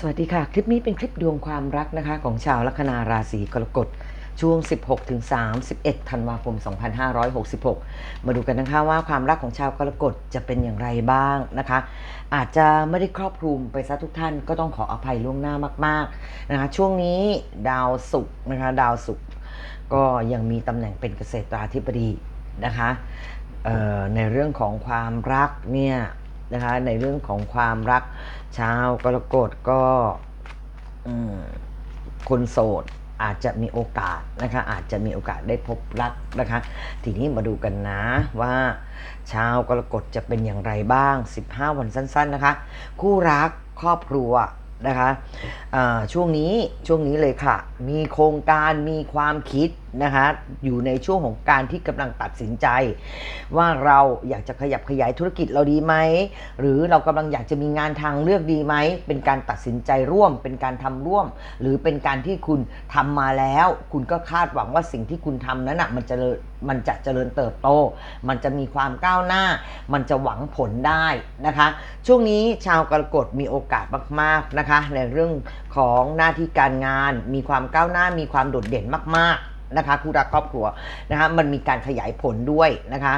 สวัสดีค่ะ คลิปนี้เป็นคลิปดวงความรักนะคะ ของชาวลัคนาราศีกรกฎช่วง 16ถึง31 ธันวาคม 2566 มาดูกันนะคะว่าความรักของชาวกรกฎจะเป็นอย่างไรบ้างนะคะ อาจจะไม่ได้ครอบคลุมไปซะทุกท่านก็ต้องขออภัยล่วงหน้ามากๆนะคะช่วงนี้ดาวศุกร์นะคะดาวศุกร์ก็ยังมีตำแหน่งเป็นเกษตราธิบดีนะคะในเรื่องของความรักเนี่ย นะคะในเรื่องของความรักชาวกรกฎก็คนโสดอาจจะมีโอกาสนะคะอาจจะมีโอกาสได้พบรักนะคะ ทีนี้มาดูกันนะว่า ชาวกรกฎจะเป็นอย่างไรบ้าง 15 วันสั้น ๆนะคะ คู่รักครอบครัวนะคะช่วงนี้ช่วงนี้เลยค่ะ มีโครงการมีความคิดนะคะอยู่ในช่วงของการที่กำลังตัดสินใจ ว่าเราอยากจะขยับขยายธุรกิจเราดีไหมหรือเรากำลังอยากจะมีงานทางเลือกดีไหมเป็นการตัดสินใจร่วม เป็นการทำร่วม หรือเป็นการที่คุณทำมาแล้ว คุณก็คาดหวังว่าสิ่งที่คุณทำนั้นนะมันจะมันจะเจริญเติบโต มันจะมีความก้าวหน้า มันจะหวังผลได้นะคะ ช่วงนี้ชาวกรกฎมีโอกาสมากๆนะคะ ในเรื่องของหน้าที่การงาน มีความก้าวหน้ามีความโดดเด่นมาก ๆ นะคะคู่รักครอบครัวนะคะมันมีการขยายผลด้วยนะคะ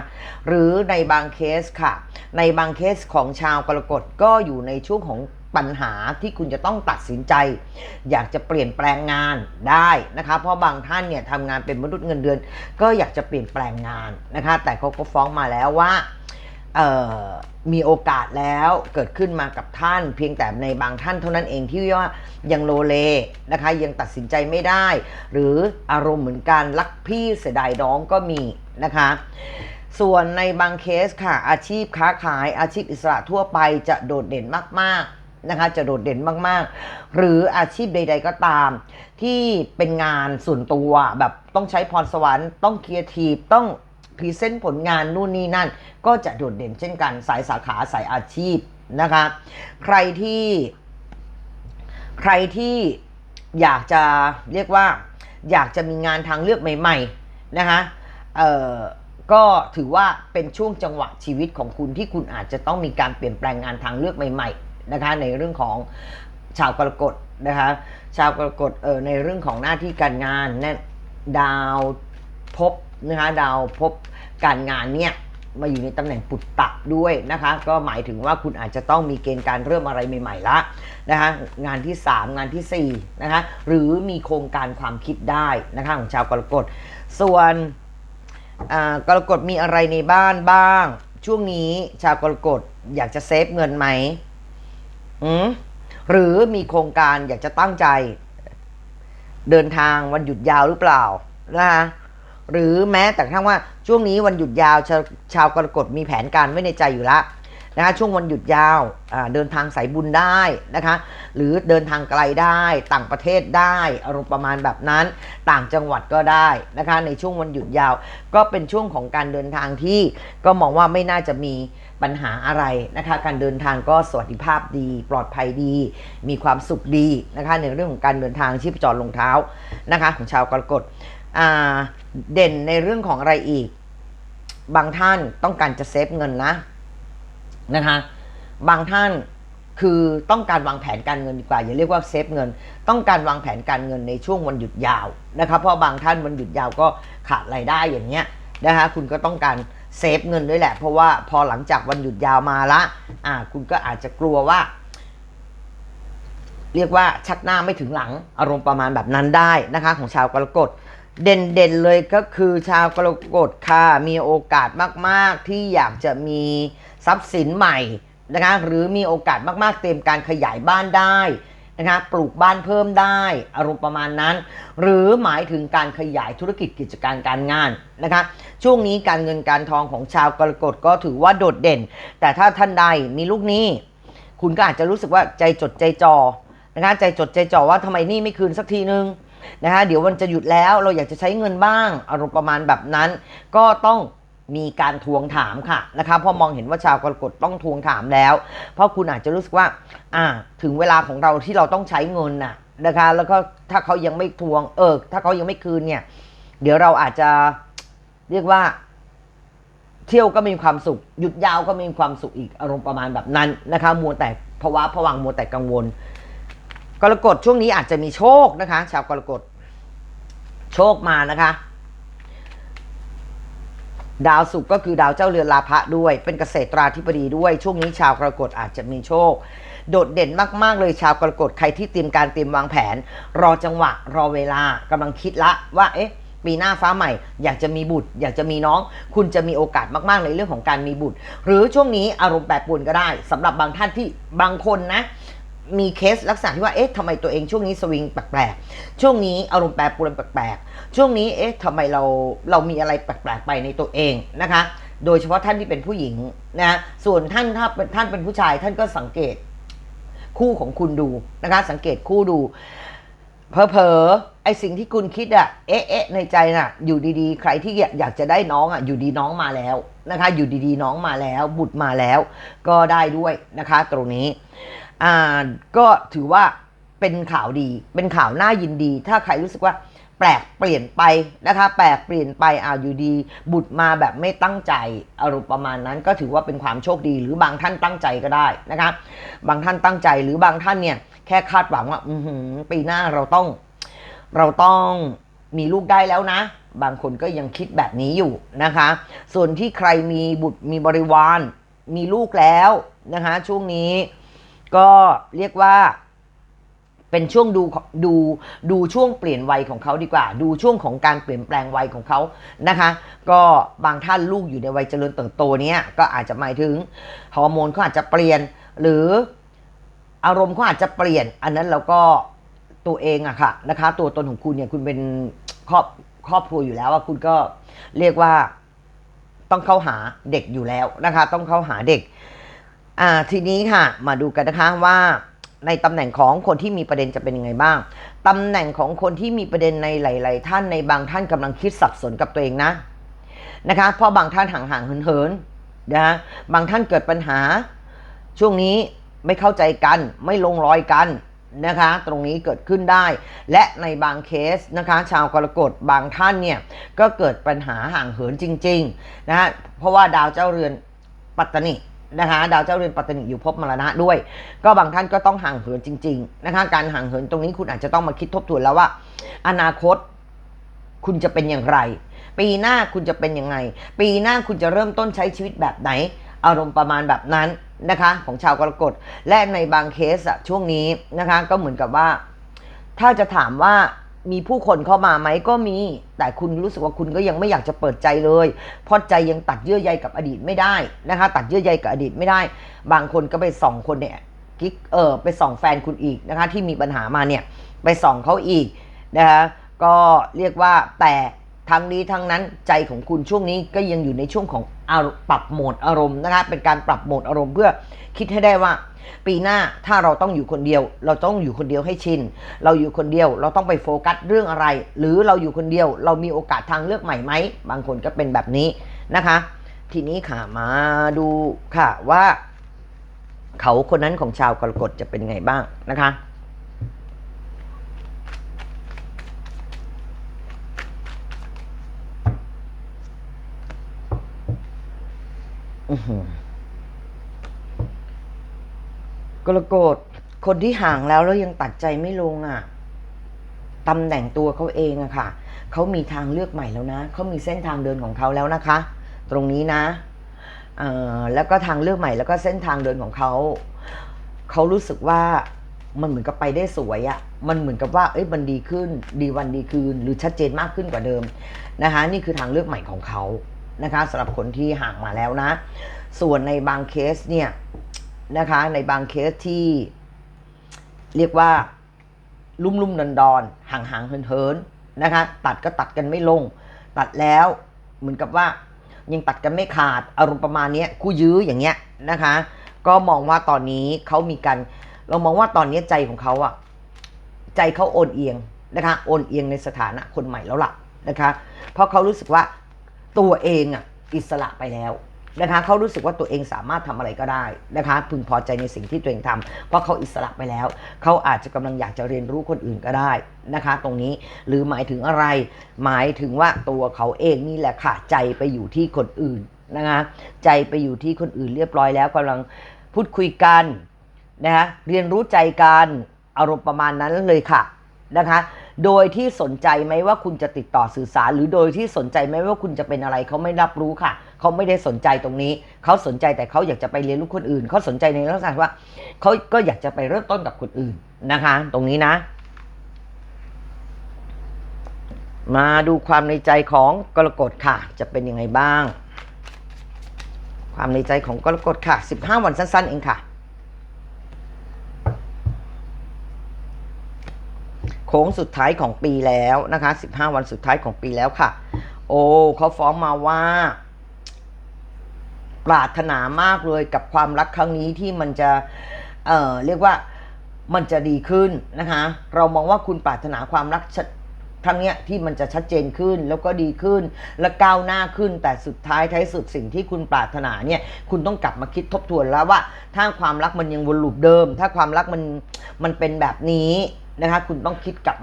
หรือในบางเคสค่ะ ในบางเคสของชาวกรกฎก็อยู่ในช่วงของปัญหาที่คุณจะต้องตัดสินใจ อยากจะเปลี่ยนแปลงงานได้นะคะ เพราะบางท่านเนี่ยทำงานเป็นมนุษย์เงินเดือน ก็อยากจะเปลี่ยนแปลงงานนะคะ แต่เขาก็ฟ้องมาแล้วว่า มีโอกาสแล้วเกิดขึ้นมากับท่าน เพียงแต่ในบางท่านเท่านั้นเองที่ว่ายังโลเลนะคะยังตัดสินใจไม่ได้ หรืออารมณ์เหมือนกันรักพี่เสียดายน้องก็มีนะคะ ส่วนในบางเคสค่ะ อาชีพค้าขายอาชีพอิสระทั่วไปจะโดดเด่นมากๆนะคะจะโดดเด่นมากๆ หรืออาชีพใด ๆก็ตาม ที่เป็นงานส่วนตัวแบบต้องใช้พรสวรรค์ต้องเครีเอทีต้อง พรีเซนต์ผลงานนู่นนี่นั่น ก็จะโดดเด่นเช่นกันสายสาขาสายอาชีพนะคะ ใครที่ใครที่อยากจะเรียกว่าอยากจะมีงานทางเลือกใหม่ ๆ นะคะเอ่อก็ถือว่าเป็นช่วงจังหวะชีวิตของคุณที่คุณอาจจะต้องมีการเปลี่ยนแปลงงานทางเลือกใหม่ๆนะคะในเรื่องของชาวกรกฎนะคะชาวกรกฎเออในเรื่องของหน้าที่การงานเนี่ยดาวภพ นะคะดาวภพการงานเนี่ยมาอยู่ในตำแหน่งปุตตะด้วยนะคะ ก็หมายถึงว่าคุณอาจจะต้องมีเกณฑ์การเริ่มอะไรใหม่ๆละนะคะงานที่ 3 งานทีสี่4นะคะหรือมีโครงการความคิดได้นะคะของชาวกรกฎส่วนกรกฎมีอะไรในบ้านบ้าง ช่วงนี้ชาวกรกฎอยากจะเซฟเงินไหมอืมหรือมีโครงการอยากจะตั้งใจ เดินทางวันหยุดยาวหรือเปล่านะคะ หรือแม้แต่ทั่งว่าช่วงนี้วันหยุดยาวชาวชาวกรกฎมีแผนการไว้ในใจอยู่แล้วนะคะช่วงวันหยุดยาวเดินทางสายบุญได้นะคะหรือเดินทางไกลได้ต่างประเทศได้อารมณ์ประมาณแบบนั้นต่างจังหวัดก็ได้นะคะในช่วงวันหยุดยาว ก็เป็นช่วงของการเดินทางที่ก็มองว่าไม่น่าจะมีปัญหาอะไรนะคะการเดินทางก็สวัสดิภาพดี ปลอดภัยดี มีความสุขดีนะคะในเรื่องของการเดินทางชีพจรลงเท้านะคะของชาวกรกฎ เด่นในเรื่องของอะไรอีก บางท่านต้องการจะเซฟเงินนะนะคะบางท่านคือต้องการวางแผนการเงินดีกว่า อย่าเรียกว่าเซฟเงิน ต้องการวางแผนการเงินในช่วงวันหยุดยาวนะคะเพราะบางท่านวันหยุดยาวก็ขาดรายได้อย่างเงี้ยนะคะคุณก็ต้องการเซฟเงินด้วยแหละ เพราะว่าพอหลังจากวันหยุดยาวมาละอ่าคุณก็อาจจะกลัวว่า เรียกว่าชักหน้าไม่ถึงหลังอารมณ์ประมาณแบบนั้นได้นะคะ ของชาวกรกฎ เด่นๆเลยก็คือชาวกรกฎค่ะมีโอกาสมากๆ ที่อยากจะมีทรัพย์สินใหม่นะคะหรือมีโอกาสมากๆ เตรียมการขยายบ้านได้นะคะปลูกบ้านเพิ่มได้อารมณ์ประมาณนั้น หรือหมายถึงการขยายธุรกิจกิจการการงานนะคะช่วงนี้การเงินการทองของชาวกรกฎก็ถือว่าโดดเด่น แต่ถ้าท่านใดมีลูกหนี้ คุณก็อาจจะรู้สึกว่าใจจดใจจ่อนะคะใจจดใจจ่อว่าทำไมหนี่ไม่คืนสักทีนึง นะคะเดี๋ยวมันจะหยุดแล้วเราอยากจะใช้เงินบ้างอารมณ์ประมาณแบบนั้น ก็ต้องมีการทวงถามค่ะนะคะพราะมองเห็นว่าชาวกรกฎต้องทวงถามแล้ว เพราะคุณอาจจะรู้สึกว่า อ่า ถึงเวลาของเราที่เราต้องใช้เงินน่ะนะคะ แล้วก็ถ้าเขายังไม่ทวง เออ ถ้าเขายังไม่คืนเนี่ย เดี๋ยวเราอาจจะเรียกว่า เที่ยวก็มีความสุข หยุดยาวก็มีความสุขอีกอารมณ์ประมาณแบบนั้นนะคะ มัวแต่ภาวะผวังมัวแต่กังวล กรกฎช่วงนี้อาจจะมีโชคนะคะ ชาวกรกฎโชคมานะคะ ดาวศุกร์ก็คือดาวเจ้าเรือนลาภะด้วย เป็นเกษตราธิบดีด้วย ช่วงนี้ชาวกรกฎอาจจะมีโชค โดดเด่นมาก ๆ เลยชาวกรกฎใครที่เตรียมการเตรียมวางแผน รอจังหวะ รอเวลากำลังคิดละว่าเอ๊ะปีหน้าฟ้าใหม่ อยากจะมีบุตร อยากจะมีน้อง คุณจะมีโอกาสมาก ๆ ในเรื่องของการมีบุตร หรือช่วงนี้อารมณ์แปรปรวนก็ได้สำหรับบางท่านที่บางคนนะ มีเคสลักษณะที่ว่า เอ๊ะทำไมตัวเองช่วงนี้สวิงแปลกๆ ช่วงนี้อารมณ์แปรปรวนแปลกๆ ช่วงนี้ เอ๊ะทำไมเราเรามีอะไรแปลกๆไปในตัวเองนะคะ โดยเฉพาะท่านที่เป็นผู้หญิงนะ ส่วนท่านถ้าเป็นท่านเป็นผู้ชาย ท่านก็สังเกตคู่ของคุณดูนะคะ สังเกตคู่ดูเพอเพอไอสิ่งที่คุณคิดอะเอ๊ะเอ๊ะในใจน่ะ อยู่ดีๆ ใครที่อยากจะได้น้องอะอยู่ดีน้องมาแล้ว นะคะ อยู่ดีๆ น้องมาแล้วบุตรมาแล้ว ก็ได้ด้วยนะคะ ตรงนี้อ่าก็ถือว่าเป็นข่าวดี เป็นข่าวน่ายินดี ถ้าใครรู้สึกว่าแปลกเปลี่ยนไปนะคะ แปลกเปลี่ยนไปอ่าอยู่ดี บุตรมาแบบไม่ตั้งใจอารมณ์ประมาณนั้น ก็ถือว่าเป็นความโชคดี หรือบางท่านตั้งใจก็ได้นะคะ บางท่านตั้งใจหรือบางท่านเนี่ยแค่คาดหวังว่า อืปีหน้าเราต้อง เราต้องมีลูกได้แล้วนะ บางคนก็ยังคิดแบบนี้อยู่นะคะ ส่วนที่ใครมีบุตรมีบริวาร มีลูกแล้วนะคะช่วงนี้ก็เรียกว่า เป็นช่วงดูดูดูช่วงเปลี่ยนวัยของเขาดีกว่า ดูช่วงของการเปลี่ยนแปลงวัยของเขานะคะ ก็บางท่านลูกอยู่ในวัยเจริญเติบโตเนี้ยก็อาจจะหมายถึงฮอร์โมนเขาอาจจะเปลี่ยนหรืออารมณ์เขาอาจจะเปลี่ยน อันนั้นเราก็ตัวเองอะค่ะนะคะ ตัวตนของคุณเนี่ยคุณเป็นครอบ ครอบครัวอยู่แล้วอะคุณก็เรียกว่าต้องเข้าหาเด็กอยู่แล้วนะคะ ต้องเข้าหาเด็ก อ่าทีนี้ค่ะ มาดูกันนะคะว่าในตำแหน่งของคนที่มีประเด็นจะเป็นยังไงบ้างตำแหน่งของคนที่มีประเด็นในหลาย ๆ ท่านในบางท่านกำลังคิดสับสนกับตัวเองนะนะคะ เพราะบางท่านห่างๆเหินๆนะบางท่านเกิดปัญหา ช่วงนี้ไม่เข้าใจกัน ไม่ลงรอยกัน นะคะ ตรงนี้เกิดขึ้นได้ และในบางเคสนะคะ ชาวกรกฎบางท่านเนี่ย ก็เกิดปัญหาห่างเหินจริงๆนะฮะเพราะว่าดาวเจ้าเรือนปัตตนินะคะดาวเจ้าเรือนปัตตนิอยู่ภพมรณะด้วย ก็บางท่านก็ต้องห่างเหินจริงๆนะคะการห่างเหินตรงนี้คุณอาจจะต้องมาคิดทบทวนแล้วว่า อนาคตคุณจะเป็นอย่างไร ปีหน้าคุณจะเป็นยังไง ปีหน้าคุณจะเริ่มต้นใช้ชีวิตแบบไหน อารมณ์ประมาณแบบนั้น นะคะของชาวกรกฎและในบางเคสอะช่วงนี้นะคะก็เหมือนกับว่า ถ้าจะถามว่ามีผู้คนเข้ามาไหมก็มี แต่คุณรู้สึกว่าคุณก็ยังไม่อยากจะเปิดใจเลยเพราะใจยังตัดเยื่อใยกับอดีตไม่ได้นะคะ ตัดเยื่อใยกับอดีตไม่ได้ บางคนก็ไปส่องคนเนี่ยกิ๊กเออไปส่องแฟนคุณอีกนะคะ ที่มีปัญหามาเนี่ยไปส่องเขาอีกนะคะก็เรียกว่าแต่ทั้งนี้ทั้งนั้นใจของคุณช่วงนี้ก็ยังอยู่ในช่วงของ อารปรับโหมดอารมณ์นะคะเป็นการปรับโหมดอารมณ์เพื่อคิดให้ได้ว่า ปีหน้าถ้าเราต้องอยู่คนเดียว เราต้องอยู่คนเดียวให้ชินเราอยู่คนเดียวเราต้องไปโฟกัสเรื่องอะไร หรือเราอยู่คนเดียว เรามีโอกาสทางเลือกใหม่ไหมบางคนก็เป็นแบบนี้นะคะ ทีนี้ค่ะมาดูค่ะว่า เขาคนนั้นของชาวกรกฎจะเป็นไงบ้างนะคะ อื้อหือก รกฎคนที่ห่างแล้วแล้วยังตัดใจไม่ลงอะตำแหน่งตัวเขาเองอะค่ะเขามีทางเลือกใหม่แล้วนะเขามีเส้นทางเดินของเขาแล้วนะคะ ตรงนี้นะแล้วก็ทางเลือกใหม่แล้วก็เส้นทางเดินของเขาเขารู้สึกว่ามันเหมือนกับไปได้สวยอะมันเหมือนกับว่าเอ้ยมันดีขึ้น ดีวันดีคืน หรือชัดเจนมากขึ้นกว่าเดิมนะคะ นี่คือทางเลือกใหม่ของเขานะคะสำหรับคนที่ห่างมาแล้วนะ ส่วนในบางเคสเนี่ย นะคะ ในบางเคสที่เรียกว่าลุ่มลุ่มดอนดอนห่างห่างเหินเหินนะคะ ตัดก็ตัดกันไม่ลง ตัดแล้วเหมือนกับว่ายังตัดกันไม่ขาดอารมณ์ประมาณนี้คู่ยื้ออย่างเงี้ยนะคะ ก็มองว่าตอนนี้เขามีการเรามองว่าตอนนี้ใจของเขาอะใจเขาโอนเอียงนะคะโอนเอียงในสถานะคนใหม่แล้วล่ะนะคะ เพราะเขารู้สึกว่าตัวเองอะอิสระไปแล้ว นะคะเขารู้สึกว่าตัวเองสามารถทำอะไรก็ได้นะคะ พึงพอใจในสิ่งที่ตัวเองทำเพราะเขาอิสระไปแล้ว เขาอาจจะกำลังอยากจะเรียนรู้คนอื่นก็ได้นะคะ ตรงนี้หรือหมายถึงอะไร หมายถึงว่าตัวเขาเองนี่แหละค่ะใจไปอยู่ที่คนอื่นนะคะใจไปอยู่ที่คนอื่นเรียบร้อยแล้วกำลังพูดคุยกันนะคะเรียนรู้ใจกันอารมณ์ประมาณนั้นเลยค่ะนะคะ โดยที่สนใจไหมว่าคุณจะติดต่อสื่อสาร หรือโดยที่สนใจไหมว่าคุณจะเป็นอะไรเขาไม่รับรู้ค่ะ เขาไม่ได้สนใจตรงนี้ เขาสนใจแต่เขาอยากจะไปเรียนรู้คนอื่น เขาสนใจในลักษณะว่าเขาก็อยากจะไปเริ่มต้นกับคนอื่นนะคะ ตรงนี้นะ มาดูความในใจของกรกฎค่ะ จะเป็นยังไงบ้าง ความในใจของกรกฎค่ะ 15 วันสั้นๆเองค่ะ โค้งสุดท้ายของปีแล้วนะคะ 15 วันสุดท้ายของปีแล้วค่ะ โอ้เขาฟ้องมาว่า ปรารถนามากเลยกับความรักครั้งนี้ที่มันจะ เอ่อ เรียกว่ามันจะดีขึ้นนะคะ เรามองว่าคุณปรารถนาความรักชัดครั้งเนี้ยที่มันจะชัดเจนขึ้นแล้วก็ดีขึ้น และก้าวหน้าขึ้น แต่สุดท้ายท้ายสุดสิ่งที่คุณปรารถนาเนี่ยคุณต้องกลับมาคิดทบทวนแล้วว่า ถ้าความรักมันยังวนลูปเดิม ถ้าความรักมันมันเป็นแบบนี้ นะคะคุณต้องคิดกับ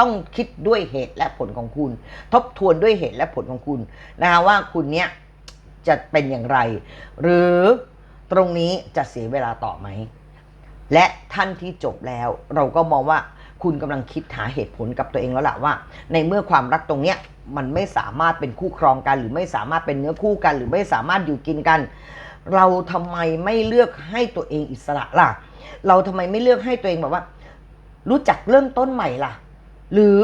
ต้องคิดด้วยเหตุและผลของคุณ ทบทวนด้วยเหตุและผลของคุณนะคะว่าคุณเนี้ยจะเป็นอย่างไร หรือตรงนี้จะเสียเวลาต่อไหม และท่านที่จบแล้วเราก็มองว่าคุณกำลังคิดหาเหตุผลกับตัวเองแล้วล่ะว่า ในเมื่อความรักตรงเนี้ยมันไม่สามารถเป็นคู่ครองกัน หรือไม่สามารถเป็นเนื้อคู่กัน หรือไม่สามารถอยู่กินกัน เราทำไมไม่เลือกให้ตัวเองอิสระล่ะ เราทำไมไม่เลือกให้ตัวเองแบบว่า รู้จักเริ่มต้นใหม่ล่ะ หรือ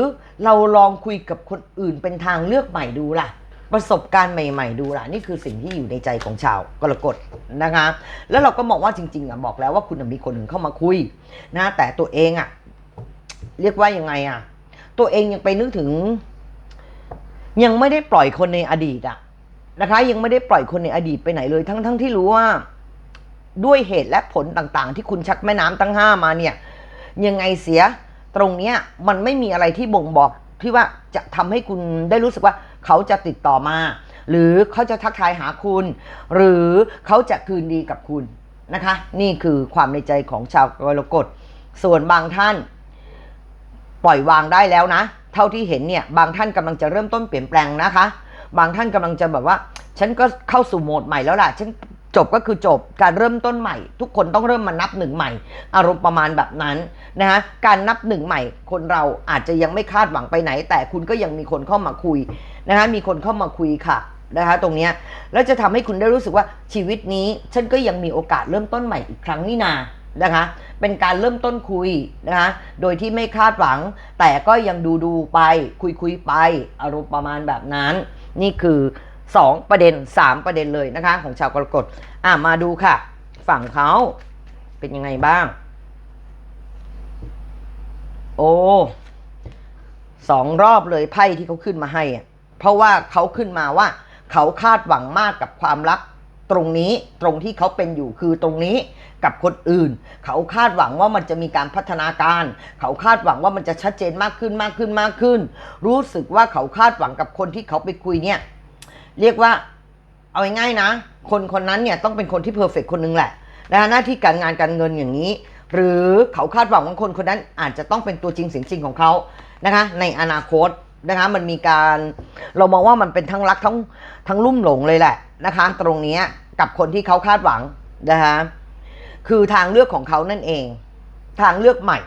เราลองคุยกับคนอื่นเป็นทางเลือกใหม่ดูล่ะ ประสบการณ์ใหม่ ๆ ดูล่ะ นี่คือสิ่งที่อยู่ในใจของชาวกรกฎนะคะ แล้วเราก็มองว่าจริง ๆอะบอกแล้วว่าคุณมีคนอื่นเข้ามาคุยนะแต่ตัวเองอะเรียกว่ายังไงอะ ตัวเองยังไปนึกถึง ยังไม่ได้ปล่อยคนในอดีตอะนะคะ ยังไม่ได้ปล่อยคนในอดีตไปไหนเลย ทั้งๆทที่รู้ว่าด้วยเหตุและผลต่างๆ ที่คุณชักแม่น้ำตั้งห้ามาเนี่ย ยังไงเสีย ตรงเนี้ยมันไม่มีอะไรที่บ่งบอกที่ว่าจะทำให้คุณได้รู้สึกว่าเขาจะติดต่อมา หรือเขาจะทักทายหาคุณ หรือเขาจะคืนดีกับคุณนะคะ นี่คือความในใจของชาวกรกฎส่วนบางท่าน ปล่อยวางได้แล้วนะ เท่าที่เห็นเนี่ยบางท่านกำลังจะเริ่มต้นเปลี่ยนแปลงนะคะ บางท่านกำลังจะแบบว่า ฉันก็เข้าสู่โหมดใหม่แล้วล่ะฉัน จบก็คือจบการเริ่มต้นใหม่ ทุกคนต้องเริ่มมานับหนึ่งใหม่ อารมณ์ประมาณแบบนั้นนะฮะการนับหนึ่งใหม่ คนเราอาจจะยังไม่คาดหวังไปไหน แต่คุณก็ยังมีคนเข้ามาคุยนะคะมีคนเข้ามาคุยค่ะนะคะตรงนี้แล้วจะทำให้คุณได้รู้สึกว่าชีวิตนี้ฉันก็ยังมีโอกาสเริ่มต้นใหม่อีกครั้งนี่นานะคะเป็นการเริ่มต้นคุยนะคะโดยที่ไม่คาดหวัง แต่ก็ยังดูดูไปคุยคุยไป อารมณ์ประมาณแบบนั้น นี่คือ 2 ประเด็น 3 ประเด็นเลยนะคะ ของชาวกรกฎอะมาดูค่ะ ฝั่งเขาเป็นยังไงบ้าง โอ้สองรอบเลยไพ่ที่เขาขึ้นมาให้เพราะว่าเขาขึ้นมาว่า เขาคาดหวังมากกับความรักตรงนี้ตรงที่เขาเป็นอยู่คือตรงนี้กับคนอื่น เขาคาดหวังว่ามันจะมีการพัฒนาการ เขาคาดหวังว่ามันจะชัดเจนมากขึ้นมากขึ้นมากขึ้น รู้สึกว่าเขาคาดหวังกับคนที่เขาไปคุยเนี่ย เรียกว่าเอาง่ายๆนะ คนคนนั้นเนี่ยต้องเป็นคนที่เพอร์เฟกคนหนึงแหละนะหน้าที่การงานการเงินอย่างนี้ หรือเขาคาดหวังว่าคนคนนั้นอาจจะต้องเป็นตัวจริงเสียงจริงของเขานะคะ ในอนาคตนะคะมันมีการเรามองว่ามันเป็นทั้งรักทั้งทั้งลุ่มหลงเลยแหละนะคะ ตรงนี้กับคนที่เขาคาดหวังนะคะคือทางเลือกของเขานั่นเอง ทางเลือกใหม่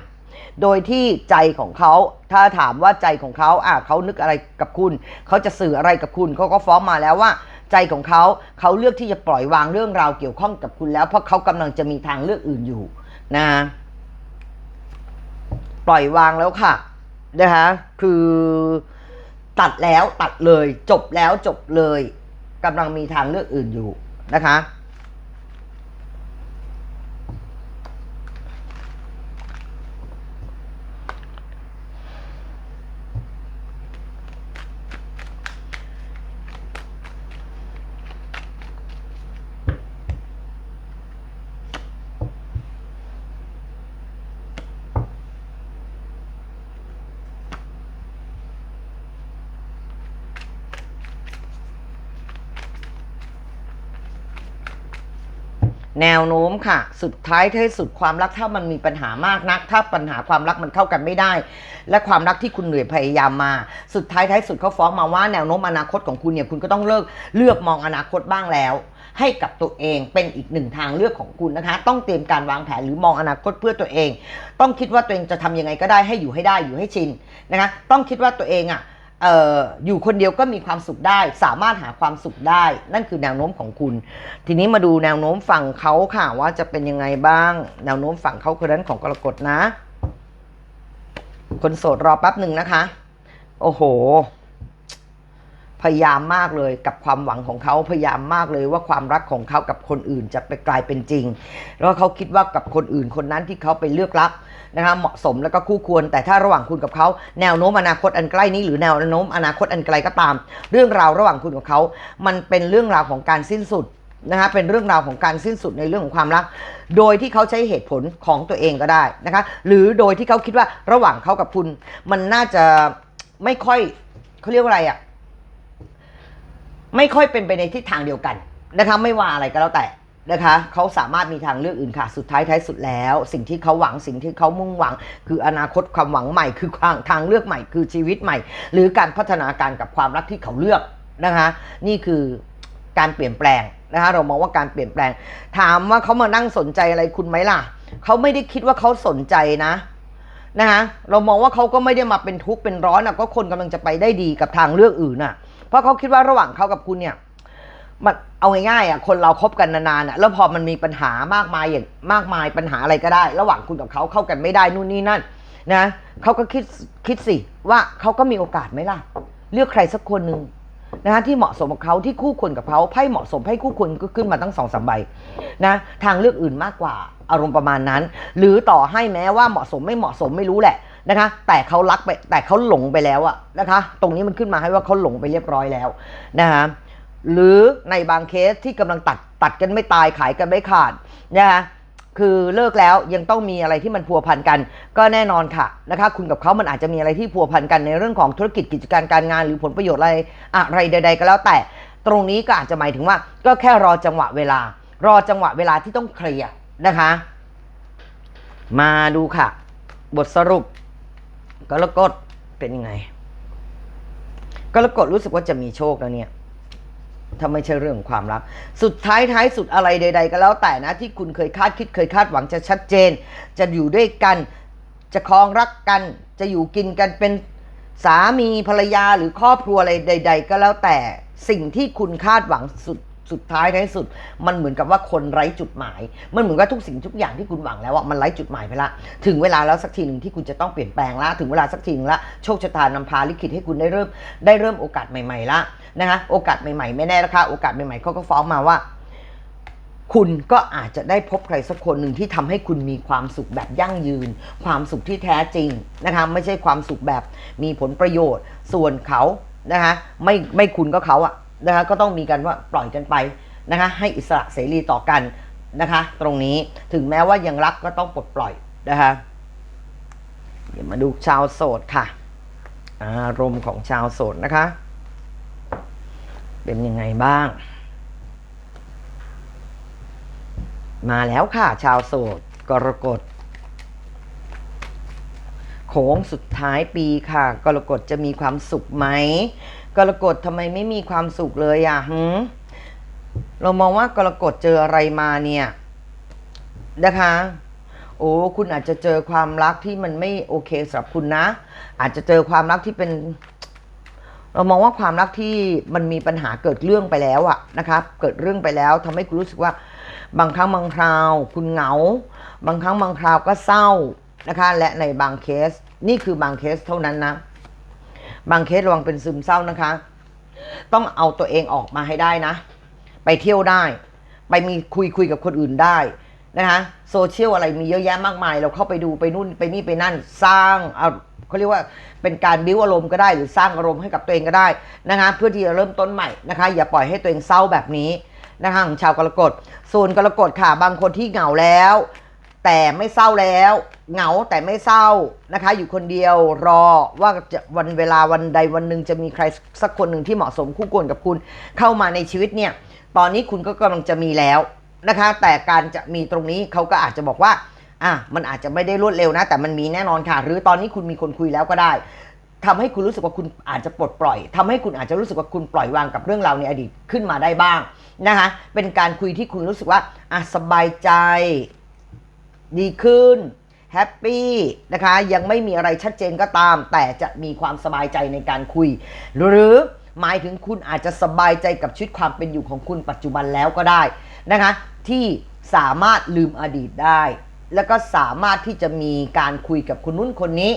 โดยที่ใจของเขาถ้าถามว่าใจของเขาอะเขานึกอะไรกับคุณ เขาจะสื่ออะไรกับคุณเขาก็ฟ้องมาแล้วว่า ใจของเขาเขาเลือกที่จะปล่อยวางเรื่องราวเกี่ยวข้องกับคุณแล้ว เพราะเขากำลังจะมีทางเลือกอื่นอยู่นะปล่อยวางแล้วค่ะนะคะคือตัดแล้วตัดเลย จบแล้วจบเลยกำลังมีทางเลือกอื่นอยู่นะคะ แนวโน้มค่ะ สุดท้ายท้ายสุดความรักถ้ามันมีปัญหามากนัก ถ้าปัญหาความรักมันเข้ากันไม่ได้ และความรักที่คุณเหนื่อยพยายามมา สุดท้ายท้ายสุดเขาฟ้องมาว่าแนวโน้มอนาคตของคุณเนี่ยคุณก็ต้องเลิกเลือกมองอนาคตบ้างแล้ว ให้กับตัวเองเป็นอีกหนึ่งทางเลือกของคุณนะคะ ต้องเตรียมการวางแผนหรือมองอนาคตเพื่อตัวเอง ต้องคิดว่าตัวเองจะทำยังไงก็ได้ให้อยู่ให้ได้อยู่ให้ชินนะคะต้องคิดว่าตัวเองอะ อยู่คนเดียวก็มีความสุขได้ สามารถหาความสุขได้ นั่นคือแนวโน้มของคุณ ทีนี้มาดูแนวโน้มฝั่งเขาค่ะว่าจะเป็นยังไงบ้าง แนวโน้มฝั่งเขาคนนั้นของกรกฎนะ คนโสดรอแป๊บหนึ่งนะคะ โอ้โห พยายามมากเลยกับความหวังของเขาพยายามมากเลยว่าความรักของเขากับคนอื่นจะไปกลายเป็นจริง แล้วเขาคิดว่ากับคนอื่นคนนั้นที่เขาไปเลือกรักนะคะเหมาะสมแล้วก็คู่ควร แต่ถ้าระหว่างคุณกับเขาแนวโน้มอนาคตอันใกล้นี้หรือแนวโน้มอนาคตอันไกลก็ตาม เรื่องราวระหว่างคุณกับเขา มันเป็นเรื่องราวของการสิ้นสุดนะคะเป็นเรื่องราวของการสิ้นสุดในเรื่องของความรัก โดยที่เขาใช้เหตุผลของตัวเองก็ได้นะคะ หรือโดยที่เขาคิดว่าระหว่างเขากับคุณ มันน่าจะไม่ค่อยเขาเรียกว่าอะไรอะ ไม่ค่อยเป็นไปในทิศทางเดียวกันนะคะไม่ว่าอะไรก็แล้วแต่นะคะเขาสามารถมีทางเลือกอื่นค่ะ สุดท้ายท้ายสุดแล้ว สิ่งที่เขาหวังสิ่งที่เขามุ่งหวัง คืออนาคตความหวังใหม่ คือทางทางเลือกใหม่ คือชีวิตใหม่ หรือการพัฒนาการกับความรักที่เขาเลือกนะคะ นี่คือการเปลี่ยนแปลงนะคะเรามองว่าการเปลี่ยนแปลง ถามว่าเขามานั่งสนใจอะไรคุณไหมล่ะเขาไม่ได้คิดว่าเขาสนใจนะนะคะเรามองว่าเขาก็ไม่ได้มาเป็นทุกข์เป็นร้อนนะก็คนกำลังจะไปได้ดีกับทางเลือกอื่นน่ะ เพราะเขาคิดว่าระหว่างเขากับคุณเนี่ย มันเอาง่ายๆอะคนเราคบกันนานๆอะแล้วพอมันมีปัญหามากมายอย่างมากมายปัญหาอะไรก็ได้ ระหว่างคุณกับเขาเข้ากันไม่ได้นู่นนี่นั่น นะเขาก็คิดคิดสิว่าเขาก็มีโอกาสไหมล่ะ เลือกใครสักคนหนึ่งนะคะที่เหมาะสมกับเขาที่คู่ควรกับเขาไพ่เหมาะสมให้คู่ควรก็ขึ้นมาตั้งสองสามใบนะทางเลือกอื่นมากกว่าอารมณ์ประมาณนั้น หรือต่อให้แม้ว่าเหมาะสมไม่เหมาะสมไม่รู้แหละ นะคะ แต่เขารักไปแต่เขาหลงไปแล้วอะนะคะ ตรงนี้มันขึ้นมาให้ว่าเขาหลงไปเรียบร้อยแล้วนะคะหรือในบางเคสที่กำลังตัดตัดกันไม่ตายขายกันไม่ขาดนะคะคือเลิกแล้วยังต้องมีอะไรที่มันพัวพันกัน ก็แน่นอนค่ะนะคะคุณกับเขามันอาจจะมีอะไรที่พัวพันกันในเรื่องของธุรกิจกิจการการงาน หรือผลประโยชน์อะไรอะไรใด ๆ ก็แล้วแต่ตรงนี้ก็อาจจะหมายถึงว่า ก็แค่รอจังหวะเวลา รอจังหวะเวลาที่ต้องเคลียร์นะคะ มาดูค่ะ บทสรุป กรกฎเป็นยังไงกรกฎรู้สึกว่าจะมีโชคแล้วเนี่ยถ้าไม่ใช่เรื่องความรัก สุดท้ายท้ายสุดอะไรใด ๆ ก็แล้วแต่นะที่คุณเคยคาดคิดเคยคาดหวังจะชัดเจน จะอยู่ด้วยกัน จะครองรักกัน จะอยู่กินกันเป็นสามีภรรยาหรือครอบครัวอะไรใด ๆ ก็แล้วแต่สิ่งที่คุณคาดหวังสุด สุดท้ายท้ายสุด มันเหมือนกับว่าคนไร้จุดหมาย มันเหมือนกับทุกสิ่งทุกอย่างที่คุณหวังแล้วอะมันไร้จุดหมายไปละ ถึงเวลาแล้วสักทีหนึ่งที่คุณจะต้องเปลี่ยนแปลงละ ถึงเวลาสักทีนึงละ โชคชะตานำพาลิขิตให้คุณได้เริ่มได้เริ่มโอกาสใหม่ๆละนะคะโอกาสใหม่ๆไม่แน่นะคะโอกาสใหม่ๆเขาก็ฟ้องมาว่าคุณก็อาจจะได้พบใครสักคนหนึ่งที่ทำให้คุณมีความสุขแบบยั่งยืน ความสุขที่แท้จริงนะคะไม่ใช่ความสุขแบบมีผลประโยชน์ ส่วนเขานะคะไม่ไม่คุณก็เขาอะ นะคะก็ต้องมีกันว่าปล่อยกันไปนะคะให้อิสระเสรีต่อกันนะคะ ตรงนี้ถึงแม้ว่ายังรักก็ต้องปลดปล่อยนะคะเดี๋ยวมาดูชาวโสดค่ะ อารมณ์ของชาวโสดนะคะ เป็นยังไงบ้าง มาแล้วค่ะ ชาวโสดกรกฎโค้งสุดท้ายปีค่ะ กรกฎจะมีความสุขไหม กรกฎทำไมไม่มีความสุขเลยอะหืมเรามองว่ากรกฎเจออะไรมาเนี่ยนะคะ โอ้คุณอาจจะเจอความรักที่มันไม่โอเคสำหรับคุณนะ อาจจะเจอความรักที่เป็น เรามองว่าความรักที่มันมีปัญหาเกิดเรื่องไปแล้วอะนะครับเกิดเรื่องไปแล้วทำให้คุณรู้สึกว่า บางครั้งบางคราว คุณเหงา บางครั้งบางคราวก็เศร้านะคะ และในบางเคส นี่คือบางเคสเท่านั้นนะ บางเคสระวังเป็นซึมเศร้านะคะ ต้องเอาตัวเองออกมาให้ได้นะ ไปเที่ยวได้ ไปมีคุยคุยกับคนอื่นได้นะคะโซเชียลอะไรมีเยอะแยะมากมาย เราเข้าไปดูไปนู่นไปนี่ไปนั่นสร้างเอาเขาเรียกว่าเป็นการบิ้วอารมณ์ก็ได้หรือสร้างอารมณ์ให้กับตัวเองก็ได้นะคะเพื่อที่จะเริ่มต้นใหม่นะคะ อย่าปล่อยให้ตัวเองเศร้าแบบนี้นะคะของชาวกรกฎส่วนกรกฎค่ะบางคนที่เหงาแล้ว แต่ไม่เศร้าแล้ว เหงาแต่ไม่เศร้านะคะ อยู่คนเดียวรอว่าจะวันเวลาวันใดวันหนึ่งจะมีใครสักคนหนึ่งที่เหมาะสมคู่ควรกับคุณเข้ามาในชีวิตเนี่ย ตอนนี้คุณก็กำลังจะมีแล้วนะคะ แต่การจะมีตรงนี้เขาก็อาจจะบอกว่าอะมันอาจจะไม่ได้รวดเร็วนะ แต่มันมีแน่นอนค่ะ หรือตอนนี้คุณมีคนคุยแล้วก็ได้ทำให้คุณรู้สึกว่าคุณอาจจะปลดปล่อยทำให้คุณอาจจะรู้สึกว่าคุณปล่อยวางกับเรื่องราวในอดีตขึ้นมาได้บ้างนะคะ เป็นการคุยที่คุณรู้สึกว่าอะสบายใจ ดีขึ้นแฮปปี้นะคะยังไม่มีอะไรชัดเจนก็ตาม แต่จะมีความสบายใจในการคุย หรือหมายถึงคุณอาจจะสบายใจกับชีวิตความเป็นอยู่ของคุณปัจจุบันแล้วก็ได้นะคะที่สามารถลืมอดีตได้ แล้วก็สามารถที่จะมีการคุยกับคนนู้นคนนี้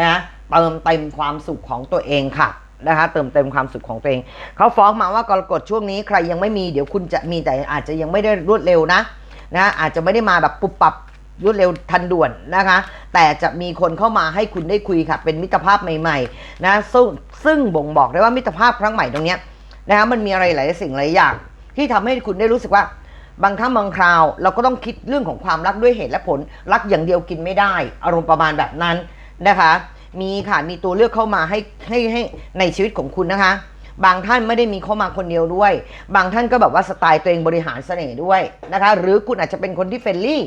นะเติมเต็มความสุขของตัวเองค่ะนะคะเติมเต็มความสุขของตัวเอง เขาฟ้องมาว่ากรกฎช่วงนี้ใครยังไม่มีเดี๋ยวคุณจะมีแต่อาจจะยังไม่ได้รวดเร็วนะนะอาจจะไม่ได้มาแบบปุบปับ รวดเร็วทันด่วนนะคะ แต่จะมีคนเข้ามาให้คุณได้คุยค่ะ เป็นมิตรภาพใหม่ๆนะซึ่งซึ่งบ่งบอกได้ว่ามิตรภาพครั้งใหม่ตรงนี้นะคะมันมีอะไรหลายสิ่งหลายอย่าง ที่ทำให้คุณได้รู้สึกว่าบางครั้งบางคราว เราก็ต้องคิดเรื่องของความรักด้วยเหตุและผล รักอย่างเดียวกินไม่ได้ อารมณ์ประมาณแบบนั้นนะคะ มีค่ะมีตัวเลือกเข้ามาให้ให้ให้ในชีวิตของคุณนะคะ บางท่านไม่ได้มีเข้ามาคนเดียวด้วย บางท่านก็แบบว่าสไตล์ตัวเองบริหารเสน่ห์ด้วยนะคะ หรือคุณอาจจะเป็นคนที่เฟรนลี่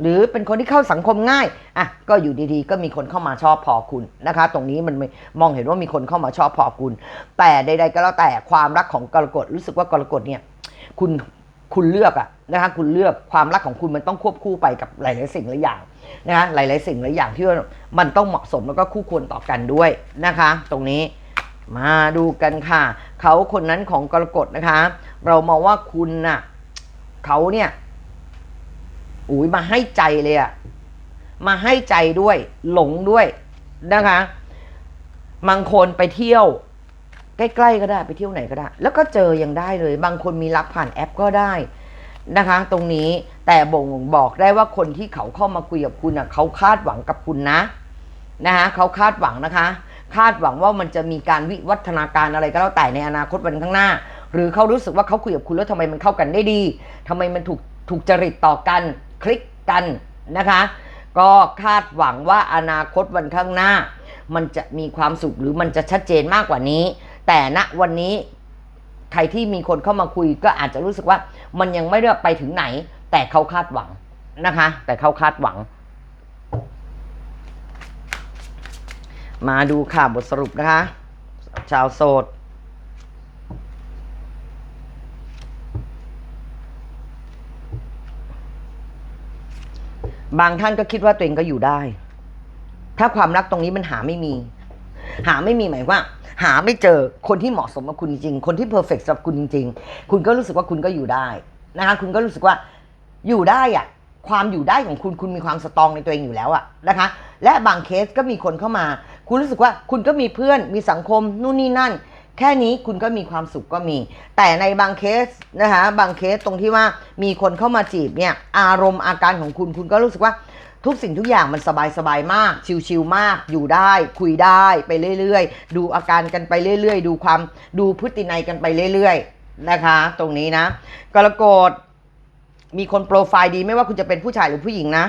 หรือเป็นคนที่เข้าสังคมง่ายอะก็อยู่ดีๆ ก็มีคนเข้ามาชอบพอคุณนะคะ ตรงนี้มันมองเห็นว่ามีคนเข้ามาชอบพอคุณ แต่ใด ๆ ก็แล้วแต่ความรักของกรกฎรู้สึกว่ากรกฎเนี่ยคุณคุณเลือกอะนะคะคุณเลือกความรักของคุณมันต้องควบคู่ไปกับหลายๆสิ่งหลายอย่างนะคะหลาย ๆ สิ่งหลายอย่างที่ว่ามันต้องเหมาะสมแล้วก็คู่ควรต่อกันด้วยนะคะ ตรงนี้มาดูกันค่ะ เขาคนนั้นของกรกฎนะคะ เรามองว่าคุณน่ะเขาเนี่ย อุ้ยมาให้ใจเลยอะมาให้ใจด้วย หลงด้วยนะคะบางคนไปเที่ยว ใกล้ๆก็ได้ไปเที่ยวไหนก็ได้ แล้วก็เจอยังได้เลย บางคนมีรักผ่านแอปก็ได้นะคะ ตรงนี้แต่บ่งบอกได้ว่าคนที่เขาเข้ามาคุยกับคุณอะเขาคาดหวังกับคุณนะนะคะเขาคาดหวังนะคะ คาดหวังว่ามันจะมีการวิวัฒนาการอะไรก็แล้วแต่ในอนาคตวันข้างหน้า หรือเขารู้สึกว่าเขาคุยกับคุณแล้วทำไมมันเข้ากันได้ดีทำไมมันถูกถูกจริตต่อกัน คลิกกันนะคะ ก็คาดหวังว่าอนาคตวันข้างหน้า มันจะมีความสุขหรือมันจะชัดเจนมากกว่านี้ แต่ณวันนี้ใครที่มีคนเข้ามาคุยก็อาจจะรู้สึกว่ามันยังไม่ได้ไปถึงไหน แต่เขาคาดหวังนะคะ แต่เขาคาดหวัง มาดูค่ะบทสรุปนะคะ ชาวโสด บางท่านก็คิดว่าตัวเองก็อยู่ได้ ถ้าความรักตรงนี้มันหาไม่มี หาไม่มีหมายว่า หาไม่เจอคนที่เหมาะสมกับคุณจริงๆคนที่เพอร์เฟกต์สำหรับคุณจริง ๆ คุณก็รู้สึกว่าคุณก็อยู่ได้นะคะคุณก็รู้สึกว่าอยู่ได้อะความอยู่ได้ของคุณคุณมีความสตรองในตัวเองอยู่แล้วอะนะคะ และบางเคสก็มีคนเข้ามา คุณรู้สึกว่าคุณก็มีเพื่อนมีสังคมนู่นนี่นั่น แค่นี้คุณก็มีความสุขก็มี แต่ในบางเคสนะคะบางเคสตรงที่ว่ามีคนเข้ามาจีบเนี่ยอารมณ์อาการของคุณคุณก็รู้สึกว่าทุกสิ่งทุกอย่างมันสบายสบายมาก ชิลๆมาก อยู่ได้ คุยได้ไปเรื่อยๆ ดูอาการกันไปเรื่อยๆ ดูความดูพฤตินัยกันไปเรื่อยๆนะคะ ตรงนี้นะกรกฎมีคนโปรไฟล์ดีไม่ว่าคุณจะเป็นผู้ชายหรือผู้หญิงนะ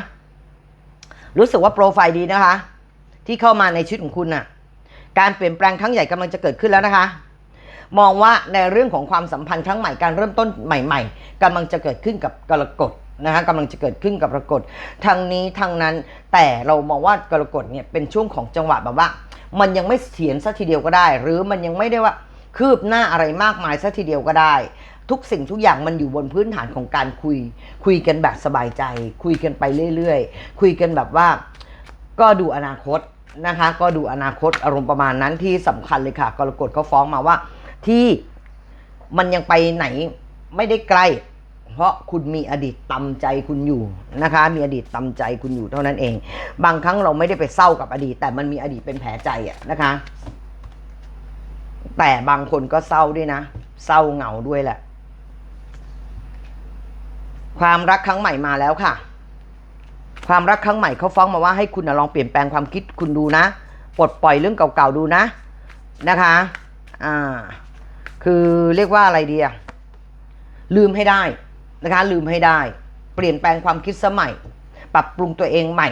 รู้สึกว่าโปรไฟล์ดีนะคะ ที่เข้ามาในชีวิตของคุณน่ะ การเปลี่ยนแปลงครั้งใหญ่กำลังจะเกิดขึ้นแล้วนะคะ มองว่าในเรื่องของความสัมพันธ์ครั้งใหม่การเริ่มต้นใหม่ ๆกำลังจะเกิดขึ้นกับกรกฎนะคะกำลังจะเกิดขึ้นกับกรกฎทางนี้ทางนั้นแต่เรามองว่ากรกฎเนี่ยเป็นช่วงของจังหวะแบบว่า มันยังไม่เสียนซะทีเดียวก็ได้ หรือมันยังไม่ได้ว่าคืบหน้าอะไรมากมายซะทีเดียวก็ได้ ทุกสิ่งทุกอย่างมันอยู่บนพื้นฐานของการคุย คุยกันแบบสบายใจ คุยกันไปเรื่อยๆ คุยกันแบบว่า ก็ดูอนาคต นะคะ ก็ดูอนาคตอารมณ์ประมาณนั้นที่สำคัญเลยค่ะกรกฎเขาฟ้องมาว่า ที่มันยังไปไหนไม่ได้ไกล เพราะคุณมีอดีตตำใจคุณอยู่นะคะ มีอดีตตำใจคุณอยู่เท่านั้นเอง บางครั้งเราไม่ได้ไปเศร้ากับอดีต แต่มันมีอดีตเป็นแผลใจอะนะคะ แต่บางคนก็เศร้าด้วยนะ เศร้าเหงาด้วยแหละ ความรักครั้งใหม่มาแล้วค่ะ ความรักครั้งใหม่เขาฟ้องมาว่าให้คุณนะลองเปลี่ยนแปลงความคิดคุณดูนะ ปลดปล่อยเรื่องเก่าๆดูนะนะคะอ่าคือเรียกว่าอะไรดีอะลืมให้ได้นะคะ ลืมให้ได้ เปลี่ยนแปลงความคิดสมัย ปรับปรุงตัวเองใหม่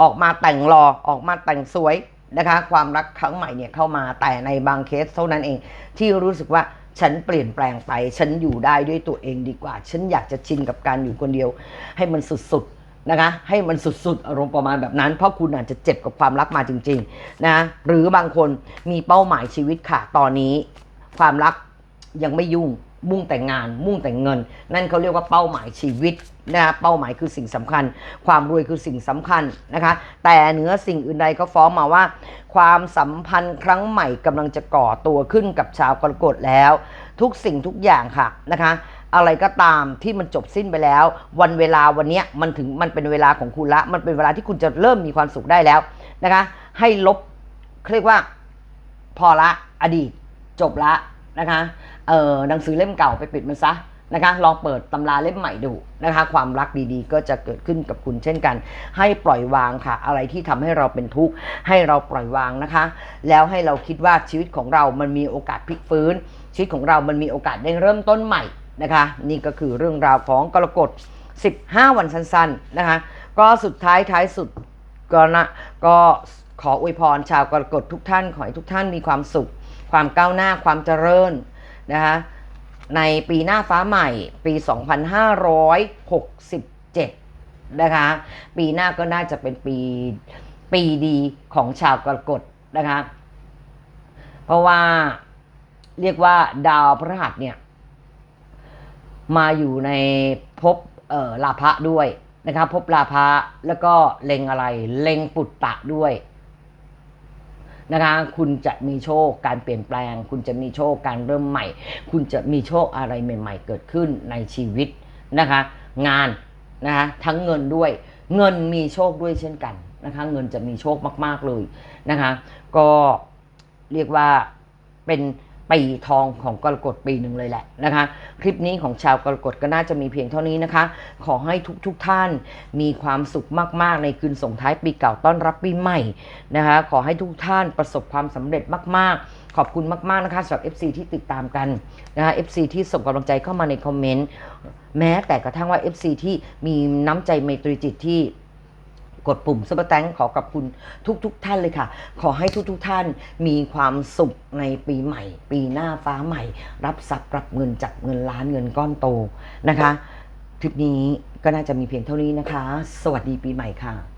ออกมาแต่งรอออกมาแต่งสวยนะคะ ความรักครั้งใหม่เนี่ยเข้ามาแต่ในบางเคสเท่านั้นเอง ที่รู้สึกว่าฉันเปลี่ยนแปลงไป ฉันอยู่ได้ด้วยตัวเองดีกว่า ฉันอยากจะชินกับการอยู่คนเดียว ให้มันสุดๆ นะคะให้มันสุดๆ อารมณ์ประมาณแบบนั้น เพราะคุณอาจจะเจ็บกับความรักมาจริงๆนะหรือบางคนมีเป้าหมายชีวิตค่ะ ตอนนี้ ความรักยังไม่ยุ่งมุ่งแต่งงาน มุ่งแต่เงิน นั่นเขาเรียกว่าเป้าหมายชีวิตนะเป้าหมายคือสิ่งสำคัญ ความรวยคือสิ่งสำคัญนะคะ แต่เหนือสิ่งอื่นใดก็ฟ้องมาว่า ความสัมพันธ์ครั้งใหม่กำลังจะก่อตัวขึ้นกับชาวกรกฎแล้ว ทุกสิ่งทุกอย่างค่ะนะคะ อะไรก็ตามที่มันจบสิ้นไปแล้ว วันเวลาวันนี้มันถึงมันเป็นเวลาของคุณละ มันเป็นเวลาที่คุณจะเริ่มมีความสุขได้แล้วนะคะ ให้ลบเขาเรียกว่าพอละอดีตจบละนะคะเออหนังสือเล่มเก่าไปปิดมันซะนะคะลองเปิดตำราเล่มใหม่ดูนะคะ ความรักดีๆ ก็จะเกิดขึ้นกับคุณเช่นกัน ให้ปล่อยวางค่ะ อะไรที่ทำให้เราเป็นทุกข์ให้เราปล่อยวางนะคะ แล้วให้เราคิดว่าชีวิตของเรามันมีโอกาสพลิกฟื้น ชีวิตของเรามันมีโอกาสได้เริ่มต้นใหม่ นะคะ นี่ก็คือเรื่องราวของกรกฎ 15 วันสั้นๆนะคะ ก็สุดท้ายท้ายสุดก็นะก็ขออวยพรชาวกรกฎทุกท่าน ขอให้ทุกท่านมีความสุข ความก้าวหน้าความเจริญนะคะในปีหน้าฟ้าใหม่ปี 2567 นะคะ ปีหน้าก็น่าจะเป็นปีปีดีของชาวกรกฎนะคะ เพราะว่าเรียกว่าดาวพฤหัสเนี่ย มาอยู่ในภพเอ่อลาภะด้วยนะครับภพลาภะแล้วก็เล็งอะไร เล็งปุตตะด้วยนะคะคุณจะมีโชคการเปลี่ยนแปลง คุณจะมีโชคการเริ่มใหม่ คุณจะมีโชคอะไรใหม่ ๆ เกิดขึ้นในชีวิตนะคะ งานนะคะทั้งเงินด้วย เงินมีโชคด้วยเช่นกันนะคะเงินจะมีโชคมาก ๆเลยนะคะ ก็เรียกว่าเป็น ปีทองของกรกฎปีหนึ่งเลยแหละนะคะ คลิปนี้ของชาวกรกฎก็น่าจะมีเพียงเท่านี้นะคะ ขอให้ทุกๆทท่านมีความสุขมากๆ ในคืนส่งท้ายปีเก่าต้อนรับปีใหม่นะคะ ขอให้ทุกท่านประสบความสำเร็จมากๆขอบคุณมาก ๆ นะคะสำหรับ FC ที่ติดตามกันนะคะ FC ที่ส่งกำลังใจเข้ามาในคอมเมนต์ แม้แต่กระทั่งว่า FC ที่มีน้ำใจไมตรีจิตที่ กดปุ่มซุปเปอร์แตงขอกับคุณทุกๆทท่านเลยค่ะ ขอให้ทุกๆทท่านมีความสุขในปีใหม่ ปีหน้าฟ้าใหม่ รับทรัพย์รับเงินจากเงินล้านเงินก้อนโตนะคะ คลิปนี้ก็น่าจะมีเพียงเท่านี้นะคะ สวัสดีปีใหม่ค่ะ